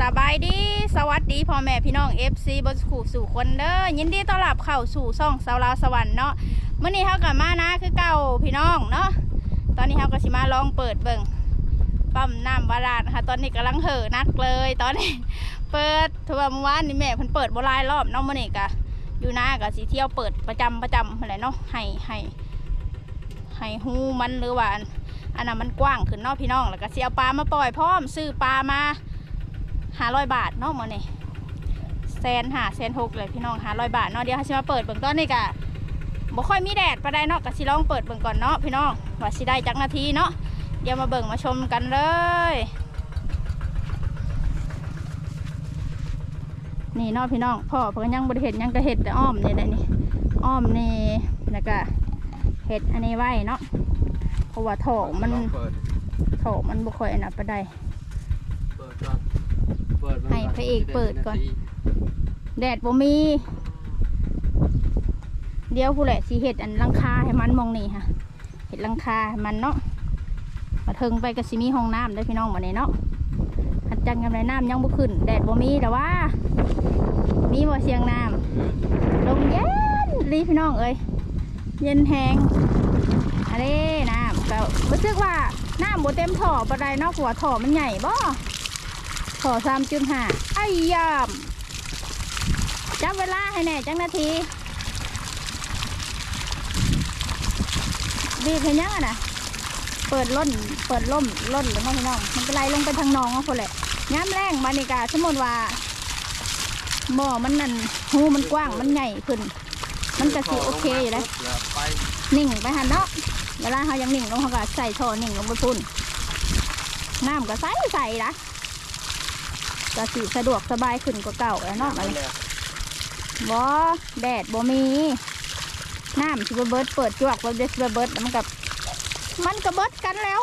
สบายดี สวัสดีพ่อแม่พี่น้อง FC บนสู่สู่คนเด้อยินดีต้อนรับเข้าสู่ช่องสาวลาวสวรรค์เนาะเมื่อนี้เฮากลับมานะคือเก่าพี่น้องเนาะตอนนี้เฮาก็สิมาลองเปิดเบิ่งปั๊มน้ำบาดาลนะคะตอนนี้กำลังเห่อนักเลย ตอนนี้ เปิดถือว่าเมื่อวานนี่แม่เพิ่นเปิดบ่หลายรอบเนาะเมื้อนี้ก็อยู่หน้าก็สิเที่ยวเปิดประจำประจำอะไรเนาะให้ให้ให้ฮู้มันหรือว่าอันนั้นมันกว้างขึ้นเนาะพี่น้องแล้วก็เสิเอาปลามาปล่อยพร้อมซื้อปลามา หาร้อยบาทเนาะมื้อนี้แสนหาแสนหกเลยพี่น้องหาร้อยบาทเนาะเดี๋ยวเขาสิมาเปิดเบิ่งตอนนี้กะบ่ค่อยมีแดดปานใดเนาะก็สิลองเปิดเบิ่งก่อนเนาะพี่น้องว่าสิได้จักนาทีเนาะเดี๋ยวมาเบิ่งมาชมกันเลย นี่เนาะพี่น้องพ่อเพิ่นยังบ่ได้เฮ็ดหยังก็เฮ็ดแต่อ้อมนี่แหละนี่อ้อมนี่แล้วก็เฮ็ดอันนี้ไว้เนาะเพราะว่าโถมันเปิดโถมันบ่ค่อยอันนั้นปานใด เปิดก่อนเปิดมัน ให้ พระเอกเปิดก่อน แดดบ่มี เดี๋ยวผู้แหละสิเห็ดอันลังคาให้มันมองนี่ค่ะเห็ดลังคาให้มันเนาะมาเทิงไปก็สิมีห้องน้ำได้พี่น้องมาเนี่ยเนาะหัดจังกำไรน้ำยังบ่ขึ้น แดดบ่มีแต่ว่า มีบ่เสียงน้ำลมเย็นรีพี่น้องเอ้ยเย็นแหงอะไรน้ำก็รู้สึกว่าน้ำบ่เต็มท่อปานใดเนาะเพราะว่าท่อมันใหญ่บ่ ท่อสามจุดห้าไอ้ยามจับเวลาให้แน่จังนาทีบีบให้ยังอะนะเปิดล้นเปิดล่มล้นหรือไม่พี่น้องมันก็ไหลลงไปทางนองก็คนแหละย้ำแรงบานิกาสมมติว่าบ่อมันนั่นหูมันกว้างมันใหญ่ขึ้น มันก็สิโอเคอยู่แล้วนิ่งไปหันเนาะเวลาเขายังนิ่งลงเขาก็ใส่ท่อนิ่งลงไปพุ่นน้ำก็ใส่ใส่ละ ก็สิสะดวกสบายขึ้นกว่าเก่าแล้วเนาะไปอันนี้แล้วบ่แดดบ่มีน้ำชิบเบิดเปิดจวกบ่เดชิบเบิดแล้วมันกับมันก็เบิดกันแล้ว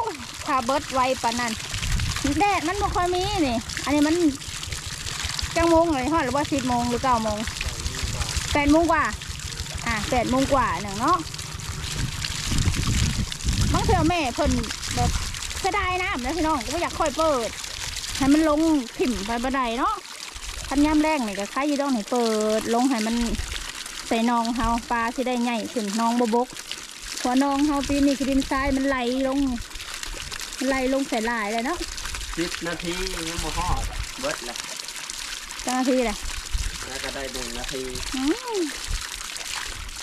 ถ้าเบิดไวปานนั้นแดดมันบ่ค่อยมีนี่ อันนี้มันจังโมงเลยฮอดหรือว่าสิบโมงหรือเก้าโมงแปดโมงกว่า อะแปดโมงกว่าหนึ่งเนาะบางเทื่อแม่เพิ่นแบบเสียดายน้ำนะพี่น้องก็บ่อยากค่อยเปิด ให้มันลงถิ่มไปบันไดเนาะคันย่ำแรกนี่ก็ค่ายยีดองให้เปิด ลงให้มันใส่นองเฮาปลาที่ได้ใหญ่ขึ้นนองบบบกหัวนองเฮาปีนี้คือดินทรายมันไหลลงมันไหลลงใส่ลายเลยเนาะสิบนาทียังบ่ฮอดเบิดแล้วเจ้าหน้าที่เลยแล้วก็ได้หนึ่งนาทีอืม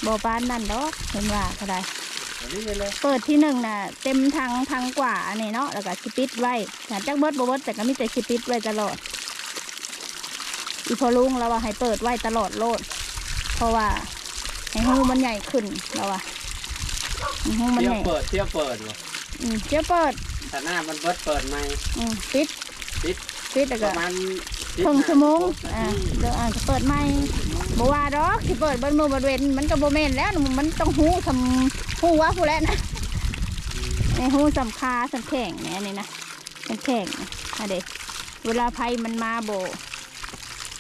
บ่ปานนั่นดอกเห็นว่าก็ได้อันนี้ เลยเปิดที่หนึ่งน่ะ เต็มทางทางกว่าอันนี้เนาะแล้วก็ชิปิดไว้แต่จักเบิดบ่เบิดแต่ก็มีแต่ชิปิดไว้ตลอด อีพอลุงเราว่าให้เปิดไว้ตลอดโลด เพราะว่าให้หูมันใหญ่ขึ้นเราว่าให้หูมันเที่ยใหวญ่เปิดเที่ยวเปิดวะอืมเดี๋ยวเปิดแต่หน้ามันเบิดเปิดไหมอืมปิดปิดปิดแล้วปก็ระมาณครึ่งชั่วโมงอ่าอ่าเดี๋ยวอ่าจะเปิดใหม่ บ่ว่าดอกที่เปิดเบิ่งมือบริเวณมันก็บ่แม่นแล้วมันต้องหูทำหูว่าผู้แลนะไอ้หูสำคาสำแข็งเนี่ยนี่นะสำแข็งเนี่ยอะเด็กเวลาไฟมันมาโบ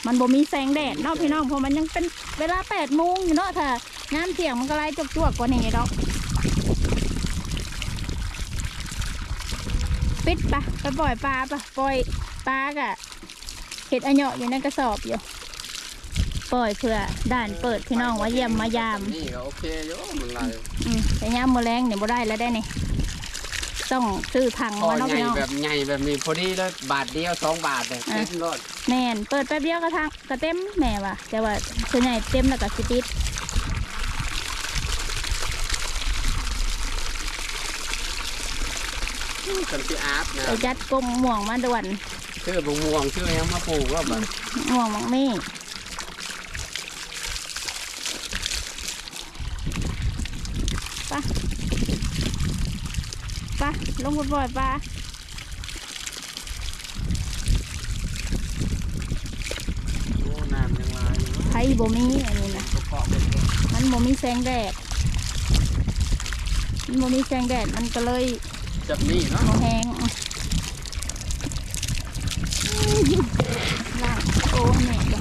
มันบ่มีแสงแดดเนาะพี่น้องเพราะมันยังเป็นเวลาแปดโมงอยู่เนาะถ้าน้ำเที่ยงมันก็ไล่จวกๆกว่านี้ดอกปิดปะไปปล่อยปลาปะปล่อยปลากะเห็ดอะเหยาะอยู่ในกระสอบอยู่ ปล่อยเพื่อด่านเปิดพี่น้องว่าเยี่ยมมายามนี่ก็โอเคอยู่มันไรอืมแต่ยามมือแรงเนี่ยบ่ได้แล้วได้นี่ต้องซื้อถังพอมาเนาะใหญ่พี่น้องแบบใหญ่แบบนี้พอดีเลยบาทเดียวสองบาทเลยอะเต็มรถแม่นเปิดแป๊บเดียวก็ทางก็เต็มแม่ว่ะแต่ว่าส่วนใหญ่เต็มแล้วก็สิปิดกันที่อาบนะไปจัดกงม่วงมาด่วนชื่อบงม่วงชื่อยังมาปลูกว่าแบบม่วงมังมี่ปะปะ ลงไปปล่อยปลาโอ้น้ำยังมาอยู่ไผ่บ่มีอันนี้นะก็เกาะเป็นมันบ่มีแสงแดด มันบ่มีแสงแดดมันก็เลยจับนี่เนาะบ่แห้งอะล่างโอ้แม่จ้ะ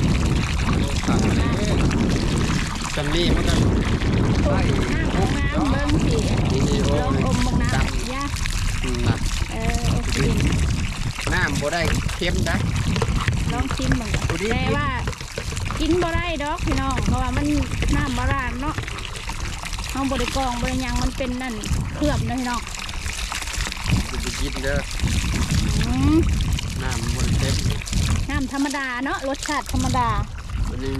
สั่งเลยจำนี่มันก็โอ้น้ำของน้ำเบิ่งสิ นี่โอ้ลองอมบางน้ำยาอืมนะ เออโอเคน้ำบ่ได้เค็มนะลองชิมมันก่อนแต่ว่า กินบ่ได้ดอกพี่น้อง เพราะว่ามันน้ำบาดาลเนาะเอาบริกรองบริยังมันเป็นนั่นเคลือบนะพี่น้องจะไปกินเด้ออืมน้ำมันเต็มเลยน้ำธรรมดาเนาะรสชาติธรรมดาวันนี้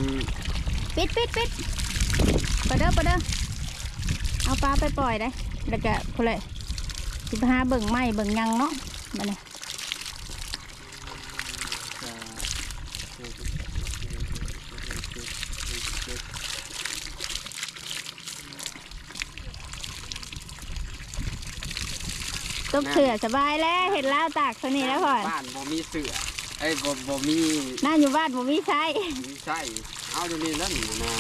ปิดปิดปิดไปเด้อไปเด้อเอาปลาไปปล่อยได้แล้วก็พอเลย สิบห้าเบิ่งไม้เบิ่งหยังเนาะมาเนี่ยตบเสือสบายแล้วเห็นแล้วตากตัวนี้แล้วพ่อนบ้านบ่มีเสือไอ้ยบ่บ่มีน่าอยู่บ้านผมมีใช้มีไส้เอาเดี๋ยวนี้นั่นนะ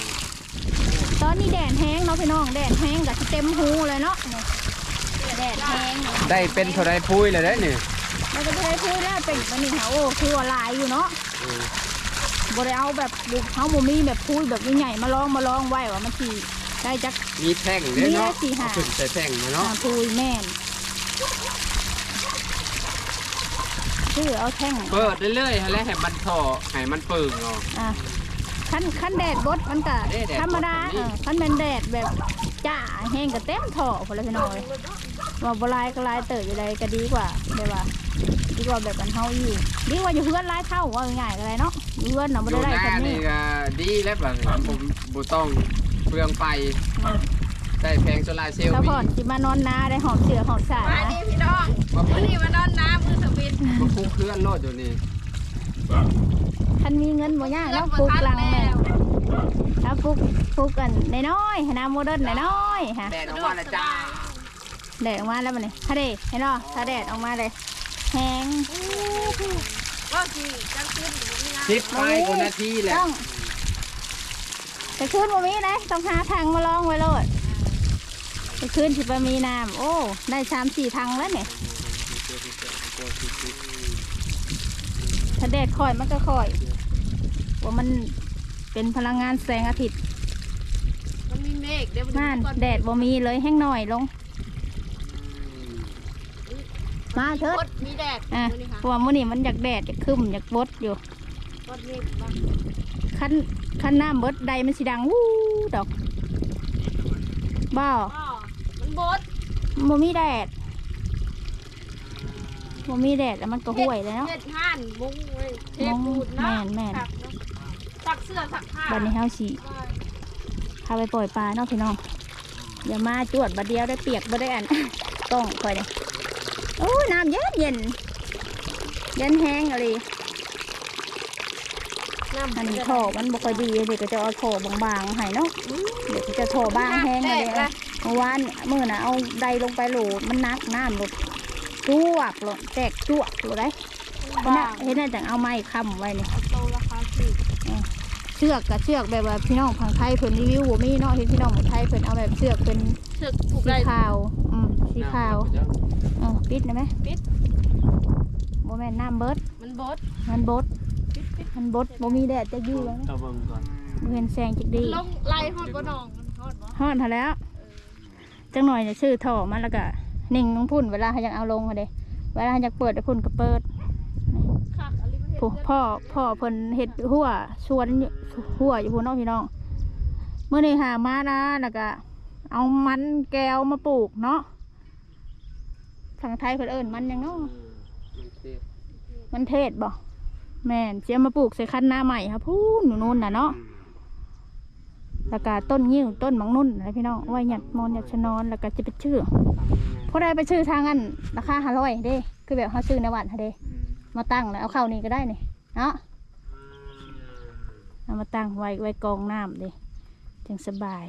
ตอนนี้แดดแห้งเนาะพี่น้องแดดแห้งกับเต็มหูเลยเนาะนี่แดดแห้งได้เป็นเท่าไรพุ้ยเลยได้นี่แล้วก็จะได้พูดแล้วเป็นวันนี้ค่ะโอ้คือว่าหลายอยู่เนาะเออบ่ได้เอาแบบบุกเขาบ่มีแบบพูดแบบใหญ่ๆมาลองมาลองไว้ว่ามันสิได้จักมีแท่งเด้อเนาะมีแล้วสิหาเอาขึ้นใส่แท่งมาอ่าเนาะพูดแม่นชื่อเอาแท่งเปิดเรื่อยๆให้แล้วให้มันท่อให้มันเปิงเนาะอะขั้นขั้นแดดบดมันก็เด้แดดบดธรรมดาแบบนี้เออขั้นเป็นแดดแบบจ้าแห้งก็เต็มท่อพอแล้วพี่น้องเลย ว่าบ่ลายก็ลายเติบอยู่ใดก็ดีกว่าได้ว่าดีกว่าแบบมันเฮาอยู่ดีกว่าอยู่เพื่อนลายเท่าว่าง่ายๆก็ได้เนาะอยู่เพื่อนน่ะบ่อได้ยู่ได้หน้าแบบนี่นี้ก็ดีแล้วแบบผมบ่ต้องเปลืองไฟได้แพงโซลาร์เซลล์ถ้ามีพอดสิมานอนนาได้หอมเสือหอมสามาดีพี่น้องมาวันปลูนี้กมานอนน้ำมือสวินมาปลูกเคลื่อนโลดอยู่นี่ท่านมีเงินบ่ยากเนาะปลูกหลังแม่ถ้าปลูกปลูกกันน้อยๆให้น้ำโมเดิร์นน้อยๆฮะแดดออกมาแล้วจ้า แดดออกมาแล้วมันนี่ถ้าเดดเห็นเนาะถ้าแดดออกมาเลยแห้งก็คือจังขึ้นอยู่นี่นะสิบไปกว่านาทีแหละต้องจะขึ้นบ่มีเลยต้องหาทางมาลองไว้โลดจะขึ้นสิบ่มีน้ำโอ้ได้สามสี่ทางแล้วเนี่ยถ้าแดดคอยมันก็คอยว่ามันเป็นพลังงานแสงอาทิตย์มันมีเมฆเดี๋ยวนั่นแดดบ่มีเลยแห้งหน่อยลง มาเถิดดมีแดดอะมื้อนี้ค่ะเพราะว่ามื้อนี้มันอยากแดดอยากคึมอยากบดอยู่กดเมฆบ้างขั้นขั้นน้ำเบิดใดมันสิดังวู้ดอกบ่อ๋อมันบดบ่มีแดดบ่มีแดดแล้วมันก็ห่วยเลยเนาะเฮ็ดห่านมุ้งเว้ยเทปมุ้งดูดเนาะแม่นแม่นสักเนาะสักเสื้อสักผ้าบัดนี้เฮาสิพาไปปล่อยปลาเนาะพี่น้องอย่ามาจวดบัดเดียวได้เปียกบ่ได้อันต้องคอยนี่ โอ้ยน้ำเย็นเย็นเย็นแห้งอะไรน้ำอันนี้ท่อมันบ่ค่อยดีเดี๋ยวก็จะเอาท่อบางๆให้เนาะเดี๋ยวก็จะท่อบางแห้งแดเลยดละเมื่อวานมื่อน่ะเอาใดลงไปโหลดมันนักน้ำหลดจวกหลดแตกจวกหลดได้เห็นน่ะเห็นน่ะจังเอาไม้ค้ำไว้นี่โตราคาสิบเชือกกับเชือกแบบว่าพี่น้องพังไทยเพิ่นรีวิวบ่มีเนาะเห็นพี่น้องพังไทยเพิ่นเอาแบบเชือกเป็นเชือกผูกสีได้ขาวอืมสีขาวเออ ปิดได้ไหมปิดบ่แม่นน้ำเบิดมันบดมันบดปิดปิดมันบดบ่มีแดดจะยื้อแล้วนะตะเบิ่งก่อนบ่เห็นแสงจักดีลงไล่ฮอดบ่น้องมันฮอดบ่ฮอดเท่าแล้วจังหน่อยจะชื่อท่อมันแล้วก็นิ่งลงพุ่นเวลาเขาอยากเอาลงเขาเด้เวลาเขาอยากเปิดให้พุ่นก็เปิดคักอะไรมาเฮ็ดผู้พ่อพ่อเพิ่นเฮ็ดหัวชวนอยู่หัวอยู่พุ่นเน้องพี่น้องเมื่อนี้หามานะแล้วก็เอามันแก้วมาปลูกเนาะ ทางไทยเพิ่นเอิ้นมันหยังเนาะมันเทศบ่แม่นเสียมาปลูกใส่คันหน้าใหม่ครับพูนอยู่นู่นน่ะเนาะแล้วก็ต้นงิ้วต้นมังนุ่นอะไรพี่น้องไว้หยัดมอนหยัดชะนอนแล้วก็จะเป็นชื่อพอได้ไปชื่อทางอันราคาห้าร้อยเด้คือแบบเขาซื้อในวัดเขาเด้มาตั้งแล้วเอาเข้านี่ก็ได้นี่เนาะเอามาตั้งไว้ไว้กองน้ำเด้จังสบาย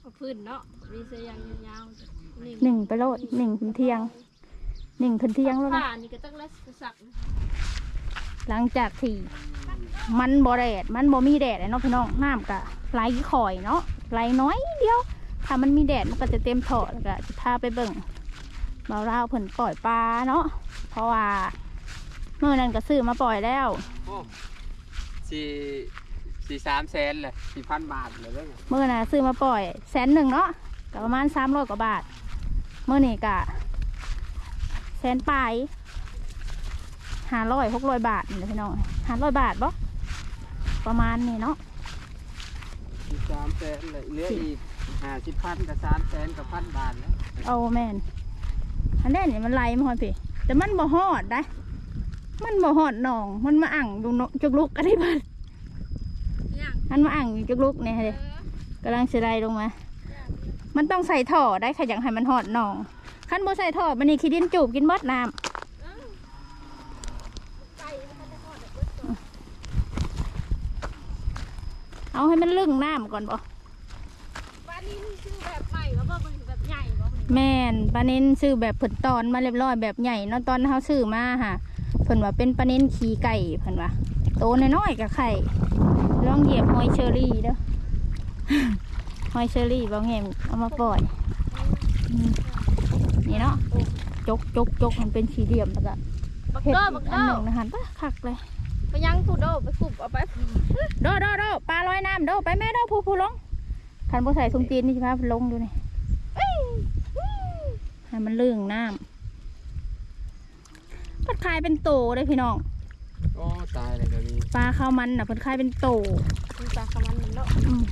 เอาพื้นเนาะมีเสียงยาวๆนี่หนึ่งไปโลดหนึ่งขึ้นเที่ยง หนึ่งขึ้นเที่ยงแล้วผ้านะนี่ก็ต้องรัดสักนะหลังจากที่มันบ่แดด มันบ่มีแดดเลยเนาะพี่น้องน้ำก็ไหลข่อยเนาะไหลน้อยเดียว ถ้ามันมีแดดมันก็จะเต็มท่อแล้วก็จะพาไปเบิ่งเบาเล่าวเพิ่นปล่อยปลาเนาะเพราะว่าเมื่อนั้นก็ซื้อมาปล่อยแล้ว โอ้สี่สี่สามแสนเลยสี่พันบาทเลยเด้อเมื่อน่ะซื้อมาปล่อยแสนหนึ่งเนาะก็ประมาณสามร้อยกว่าบาท เมื่อนี่กะแสนปลายหห้าร้อยหกร้อยบาทนี่แหละพี่น้องห้าร้อยบาทบ่ประมาณนี้เนาะสิบสามแสนเลยเหลืออีกห้าสิบพันกับสามแสนกับพันบาทแล้วเอาแม่นอันนี้นี่มันไหลมาหอดพี่แต่มันบ่หอดได้ มันบ่หอดหนอง มันมาอ่างดูนกจุกลุกอะไรบ้างย่างมันมาอ่างอยู่จุกลุกเนี่ยเอเด้อกำลังสิไลลงมา มันต้องใส่ท่อได้ค่ะอย่างให้มันหอดหนอง ขั้นบ่ใส่ท่อมันนี่ขี้ดินจูบกินเบดน้ำไก่มันจะทอดแบบเบิดก่อนเอาให้มันลึ่งน้ำก่อนบ่บ้านนี้นี่ชื่อแบบใหม่ว่าบ่มันแบบใหญ่บ่แม่นปลานินซื้อแบบผลตอนมาเรียบร้อยแบบใหญ่เนาะตอนเขาซื้อมาค่ะเพิ่นว่าเป็นปลานินขี่ไก่เพิ่นว่าโตน้อยๆกับไข่ลองเหยียบหอยเชอรี่เด้อหอยเชอรี่บางแห่งเอามาปล่อยอืม นี่เนาะจกจกจกมันเป็นสี่เหลี่ยมแล้วก็บักเห็ดเด้ออีบักกอันเด้หอนึ่งนะฮันปะคักเลยไปยังผู้โดไปขุบเอาไปโดโดโดปลาลอยน้ำโดไปแม่โดผู้ผู้ลงคันบ่ใส่ถุงตีนนี่ใช่ไหมลงดูนี่ให้มันลื่งน้ำเพิ่นขายเป็นโตเลยพี่น้องโอ้ตายเลยเดี๋ยวนี้ปลาข้าวมันน่ะเพิ่นขายเป็นโตมีปลาขมันเนาะอืม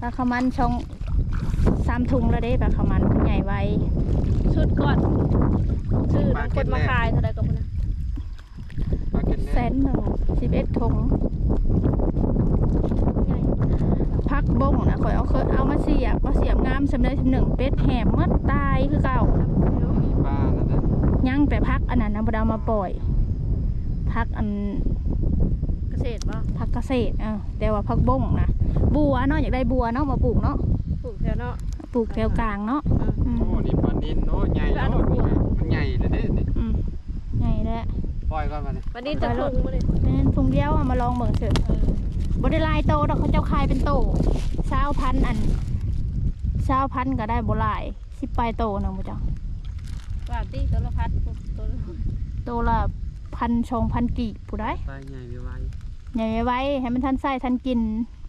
ปลาข้าวมันช่อง สามถุงแล้วเด้ปลาข้าวมันใหญ่ไวชุดก่อนชื่อน้ำคนมาขายเท่าไรก็บ่นะมาเก็ตแสแน่นหนึ่งสิบเอ็ดถุงใหญ่พักบ้งนะข่อยเอาเคยเอามาเสียบมาเสียบงามสำเร็จหนึ่งเป็ดแหมหมดตายคือเก่า มีป้าแล้วนะยังแต่พักอันนั้นนะบไดเอามาปล่อย พักอันเกษตรบ่พักเกษตรเออแต่ว่าพักบ้งนะบัวเนาะอยากได้บัวเนาะมาปลูกเนาะ ปลูกแถวเนาะปลูกแถวกลางเนาะอืมโอ้นี่ปลานินโอ้ใหญ่โอ้นี่มันใหญ่เลยเด้นี่อืมใหญ่แล้ว ปล่อยก่อนมาเนี่ยวันนี้จะปลูกบ่ได้นี่นถุงเดียวเอามาลองเบิ่งเถอะเออบได้หลายโตดอกเขาเจ้าขายเป็นโตเช้าพันอันเช้าพันก็ได้บ่หลายสิบปลายโตนะมุจังว่าตีตัวละพัดตัวละโตละพันชองพันกีบผู้ได้ปลาใหญ่ไปไว้ใหญ่ไว้ให้มันทันใส่ทันกินอืม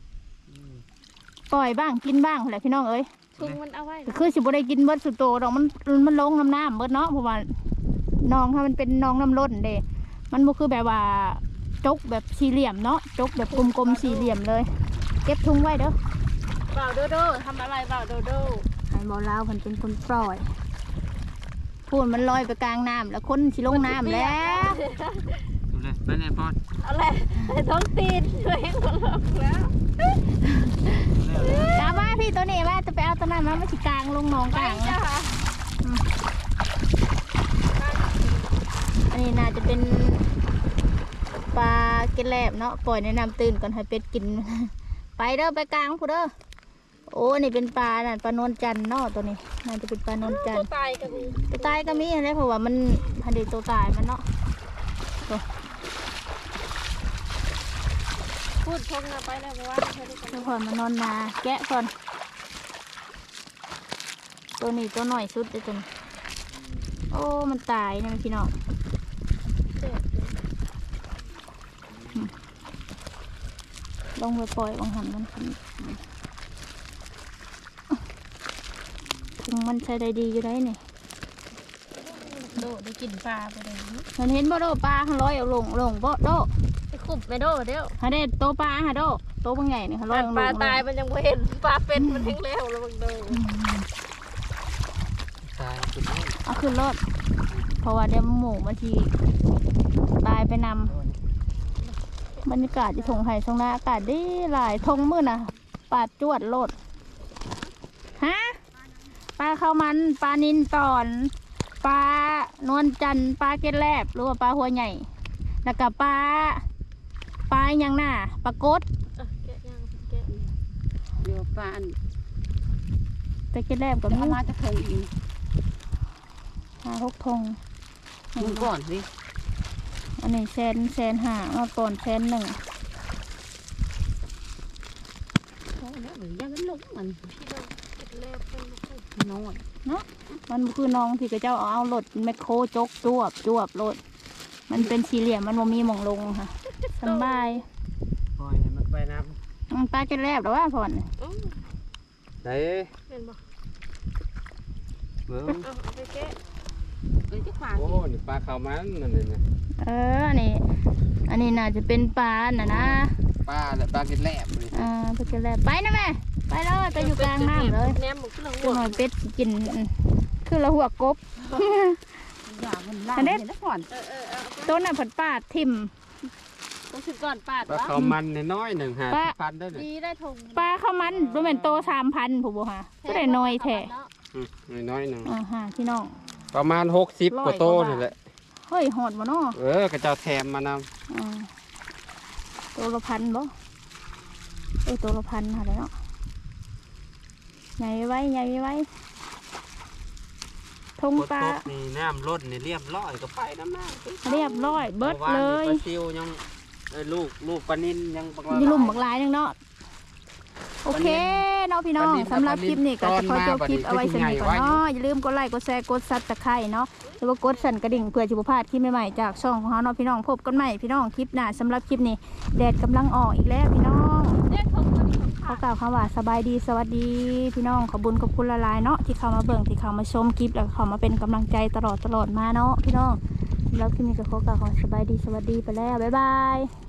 ปล่อยบ้างกินบ้างแหละพี่น้องเอ้ยชุงมันเอาไว้ก็คือสิบ่ได้กินเบิดสุดโตดอกมันมันลงน้ำน้ำเบิดเนาะเพราะว่าน้องถ้ามันเป็นน้องน้ำล้นเด้มันบ่คือแบบว่าจกแบบสี่เหลี่ยมเนาะจกแบบกลมๆสี่เหลี่ยมเลย เก็บทุงไว้เด้อบ่าวโดโดทำอะไรบ่าวโดโดไอ้บอลาวมันเป็นคนปล่อยพูดมันลอยไปกลางน้ำแล้วคนสิลงน้ำแล้วดูเลย ไปเลยปอนเอาแหละไรท้องตีนตัวเองก็ลงแล้วกาว่าพี่ตัวนี้ว่าจะไปเอาตัวนั้นมาไม่สิกลางลงหนองไปกลางจ้านะอันนี้น่าจะเป็นปลาเกล็ดแลบเนาะปล่อยในน้ำตื้นก่อนให้เป็ดกิน ไปเด้อไปกลางพูเด้อโอ้นี่เป็นปลาน่ะปลานวลจันทร์เนาะตัวนี้น่าจะเป็นปลานวลจันทตัวร์ตายก็มีตัวตายก็มีอะไรเพราะว่ามันพันธุ์ตัวตายมันเนาะ พูดชงนะไปแล้วเพราะว่าใช้ได้กันเดี๋ยวก่อนมานอนนาแกะก่อน ตัวนี้ตัวหน่อยสุดเลยตัวนี้โอ้ มันตายนะพี่น้องลงไปปล่อยบางหันมันขึ้นถึงมันใช้ได้ดีอยู่ได้นี่โดได้กินปลาไปเลยมันเห็นบ่โดปลาหันร้อยเอาลงลงบ่โดไป ขุบไปโดเดียวฮะเด็ดโตปลาฮะโดโตบางใหญ่นี่หันร้อยเอาลงปลาลงตายมันยังไม่เห็นปลาเป็นมันทิ้งแล้วแล้วมึงดูตายคุณแม่เอาขึ้นรถเพราะว่าเดี๋ยวหมูมันทีตายไปนำบรรยากาศที่ทงไห่ทงนาอากาศดีหลายทงมืดน่ะปาดจวดโลดฮะปลาข้าวมันปลานินตอนปลานวลจันทร์ปลาเกล็ดแลบหรือว่าปลาหัวใหญ่แล้วก็ปลาป ลาอหยังหน้าปลากดเออแกะย่างแกะเดี๋ยวปลาอันปลาเกล็ดแลบกับเอามีมาจะคงอีกห้าหกทงมึงก่อนสิอันนี้แสนแสนห้ามาก่อนแสนหนึ่งโอ้แล้วเหมือนยังลงมันพี่น้องเก็บแล้วเพิ่นบ่ค่อยน้อยมันบ่คือน้องที่กระเจ้าเอาเอารถแมคโครจกจวบจวบรถมันเป็นสี่เหลี่ยมมันบ่มีหมองลงค่ะ สำบายปล่อยให้มันไปน้อืมปลาจะแลบหรือว่าผ่อนอื้อำไหนเป็นบ่เบิ้งเอาเอาไปแกะเอ้ยที่ขวาโอ้นี่ปลาขาวมันนั่นนี่นะเอออันนี้ อันนี้น่าจะเป็นปลาน่ะนะปลาและปลากินแลบนี่อ่าไปกันแล้วไปนะแม่ไปเลยไปอยู่กลางน้ำเลยแนมหมูขึ้นหลังตัวหน่อยเป็ดสิกินอืมคือละหัวกบ อย่ามันล่าอันนี้เห็นแล้วก่อนเออเออเออต้นน่ะผัดปาดทิ่ม ต้องขึ้นก่อนปาดปลาวะขาวมันน้อยๆหนึ่งหาปลาพันได้เลยดีได้ทงปลาข้าวมันบ่แม่นโตสามพันผู้บ่ฮะก็ได้น้อยแท้อืมน้อยๆหนึ่งอ่าฮะพี่น้อง ประมาณหกสิบร้อยกว่า โตกว่าบาทนี่แหละเฮ้ยหอดบ่เนาะเออกระเจ้าแถมมานอ่าตัวละพันบ่เออตัวละพันหาแล้วเนาะใหญ่ไว้ใหญ่ไว้ทงำปลานี่น้ำล้นนี่เรียบร้อยก็ไปน้ำหน้าเรียบร้อยเบิดเลยปลาซิวยังเอ้ยลูกลูกปลานินยังบักมีลุ่มบักหลายหนึงเนาะโอเคเนาะพี่น้องสำหรับคลิปนี้ก็จะขอจบคลิปเอาไว้สนิทก่อนเนาะอย่าลืมกดไลค์กดแชร์กดซับสไครต์เนาะหรือว่ากดสั่นกระดิ่งเพื่อจะบ่พลาดคลิปใหม่ๆจากช่องของเราเนาะพี่น้องพบกันใหม่พี่น้องคลิปหน้าสำหรับคลิปนี้แดดกำลังออกอีกแล้วพี่น้องเนี่ยทงตัวนี้ของขอกล่าวคำว่าสบายดีสวัสดี พี่น้องขอบุญขอบคุณละลายๆเนาะที่เข้ามาเบิ่งที่เข้ามาชมคลิปแล้วก็เข้ามาเป็นกำลังใจตลอดตลอดมาเนาะพี่น้องสำหรับคลิปนี้ก็ขอกล่าวคำว่าสบายดีสวัสดีไปแล้วบ๊ายบาย